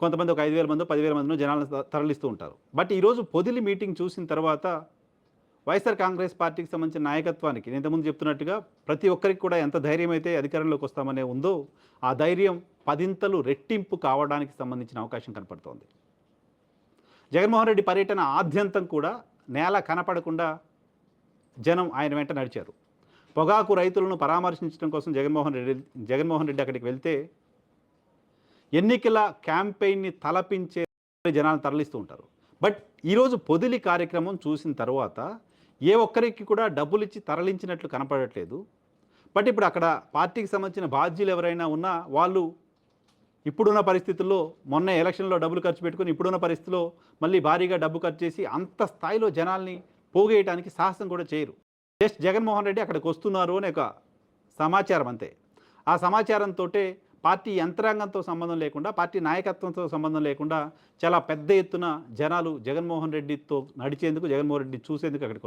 కొంతమంది ఒక ఐదు వేల మంది పదివేల మందినో జనాలను తరలిస్తూ ఉంటారు. బట్ ఈరోజు పొదిలి మీటింగ్ చూసిన తర్వాత వైఎస్ఆర్ కాంగ్రెస్ పార్టీకి సంబంధించిన నాయకత్వానికి నేను ఇంతకుముందు చెప్తున్నట్టుగా ప్రతి ఒక్కరికి కూడా ఎంత ధైర్యం అయితే అధికారంలోకి వస్తామనే ఉందో ఆ ధైర్యం పదింతలు రెట్టింపు కావడానికి సంబంధించిన అవకాశం కనపడుతోంది. జగన్మోహన్ రెడ్డి పర్యటన ఆద్యంతం కూడా నేల కనపడకుండా జనం ఆయన వెంట నడిచారు. పొగాకు రైతులను పరామర్శించడం కోసం జగన్మోహన్ రెడ్డి జగన్మోహన్ రెడ్డి అక్కడికి వెళ్తే ఎన్నికల క్యాంపెయిన్ని తలపించే జనాలను తరలిస్తూ ఉంటారు. బట్ ఈరోజు పొదిలి కార్యక్రమం చూసిన తర్వాత ఏ ఒక్కరికి కూడా డబ్బులు ఇచ్చి తరలించినట్లు కనపడట్లేదు. బట్ ఇప్పుడు అక్కడ పార్టీకి సంబంధించిన బాధ్యులు ఎవరైనా ఉన్నా వాళ్ళు ఇప్పుడున్న పరిస్థితుల్లో మొన్న ఎలక్షన్లో డబ్బులు ఖర్చు పెట్టుకుని ఇప్పుడున్న పరిస్థితిలో మళ్ళీ భారీగా డబ్బు ఖర్చు చేసి అంత స్థాయిలో జనాల్ని పోగేయడానికి సాహసం కూడా చేయరు. జస్ట్ జగన్మోహన్ రెడ్డి అక్కడికి వస్తున్నారు అనే ఒక సమాచారం అంతే. ఆ సమాచారంతో పార్టీ యంత్రాంగంతో సంబంధం లేకుండా పార్టీ నాయకత్వంతో సంబంధం లేకుండా చాలా పెద్ద ఎత్తున జనాలు జగన్మోహన్ రెడ్డితో నడిచేందుకు జగన్మోహన్ రెడ్డి చూసేందుకు అక్కడికి